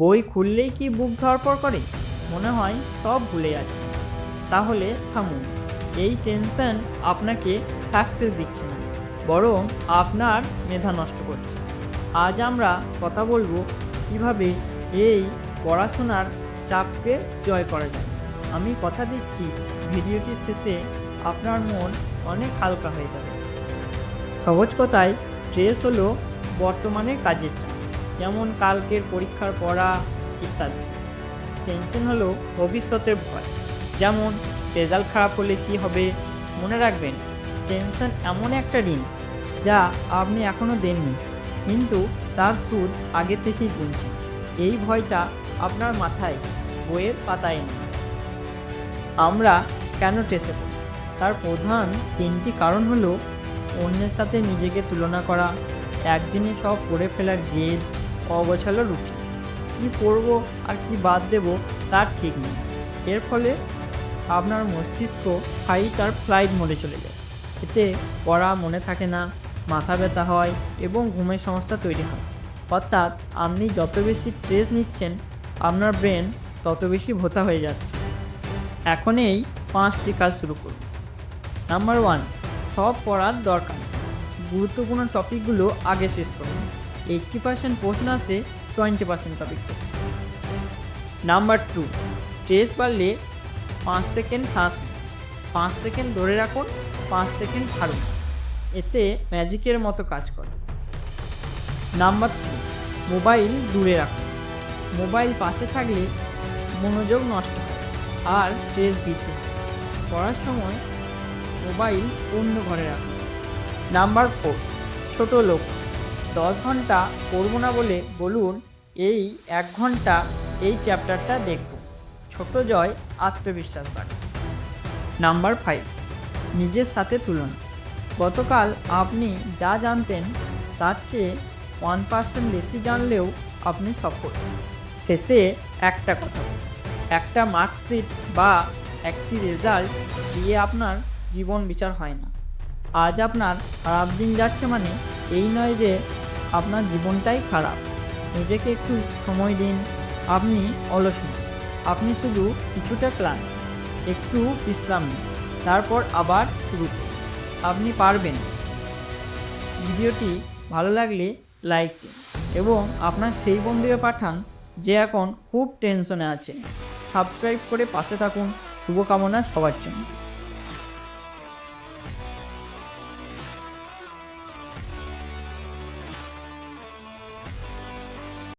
বই খুললেই কি বুক ধরপড় করে? মনে হয় সব ভুলে যাচ্ছে। তাহলে থামুন, এই টেনশন আপনাকে সাকসেস দিচ্ছে না, বরং আপনার মেধা নষ্ট করছে। আজ আমরা কথা বলব কীভাবে এই পড়াশোনার চাপকে জয় করা যায়। আমি কথা দিচ্ছি ভিডিওটির শেষে, আপনার মন অনেক হালকা হয়ে যাবে। সহজ কথায় স্ট্রেস হলো বর্তমানের কাজের চাপ। যেমন কালকের পরীক্ষার পড়া ইত্যাদি। টেনশন হলো ভবিষ্যতের ভয়। যেমন, রেজাল্ট খারাপ হলে কি হবে? মনে রাখবেন, টেনশন এমন একটা ঋণ যা আপনি এখনও দেননি, কিন্তু তার সুদ আগে থেকেই গুনছে। এই ভয়টা আপনার মাথায় বইয়ের পাতায় নেই। আমরা কেন টেসে পড়ি? তার প্রধান তিনটি কারণ হলো, অন্যের সাথে নিজেকে তুলনা করা, একদিনে সব করে ফেলার জেদ অগোছালো রুচি কী পড়ব আর কি বাদ দেব তার ঠিক নেই। এর ফলে আপনার মস্তিষ্ক ফাইট আর ফ্লাইট মোডে চলে যায়। এতে পড়া মনে থাকে না, মাথা ব্যথা হয় এবং ঘুমের সমস্যা তৈরি হয়। অর্থাৎ আপনি যত বেশি স্ট্রেস নিচ্ছেন, আপনার ব্রেন তত বেশি ভোতা হয়ে যাচ্ছে। এখন এই পাঁচটি কাজ শুরু করুন। নাম্বার ওয়ান সব পড়ার দরকার। গুরুত্বপূর্ণ টপিকগুলো আগে শেষ করুন। এইট্টি পার্সেন্ট প্রশ্ন আসে টোয়েন্টি পার্সেন্ট টপিক থেকে নাম্বার টু স্ট্রেস বাড়লে পাঁচ সেকেন্ড শ্বাস পাঁচ সেকেন্ড ধরে রাখুন, পাঁচ সেকেন্ড ছাড়ুন। এতে ম্যাজিকের মতো কাজ করে। নাম্বার থ্রি মোবাইল দূরে রাখুন। মোবাইল পাশে থাকলে মনোযোগ নষ্ট হয় আর স্ট্রেস বৃদ্ধি। পড়ার সময় মোবাইল অন্য ঘরে রাখুন। নাম্বার ফোর ছোট লোক। দশ ঘণ্টা পড়ব না বলে বলুন, এই এক ঘণ্টা এই চ্যাপ্টারটা দেখব। ছোট জয় আত্মবিশ্বাস বাড়ে। নাম্বার ফাইভ নিজের সাথে তুলনা। গতকাল আপনি যা জানতেন, তার চেয়ে ওয়ান পার্সেন্ট বেশি জানলেও আপনি সফল। শেষে একটা কথা, একটা মার্কশিট বা একটি রেজাল্ট দিয়ে আপনার জীবন বিচার হয় না। আজ আপনার খারাপ দিন যাচ্ছে মানে এই নয় যে আপনার জীবনটাই খারাপ। নিজেকে একটু সময় দিন। আপনি অলস। আপনি শুধু কিছুটা ক্লান্ত। একটু বিশ্রাম নিন। তারপর আবার শুরু করুন। আপনি পারবেন। ভিডিওটি ভালো লাগলে লাইক দিন এবং আপনার সেই বন্ধুকে পাঠান যে এখন খুব টেনশনে আছে। সাবস্ক্রাইব করে পাশে থাকুন। শুভকামনা সবার জন্য।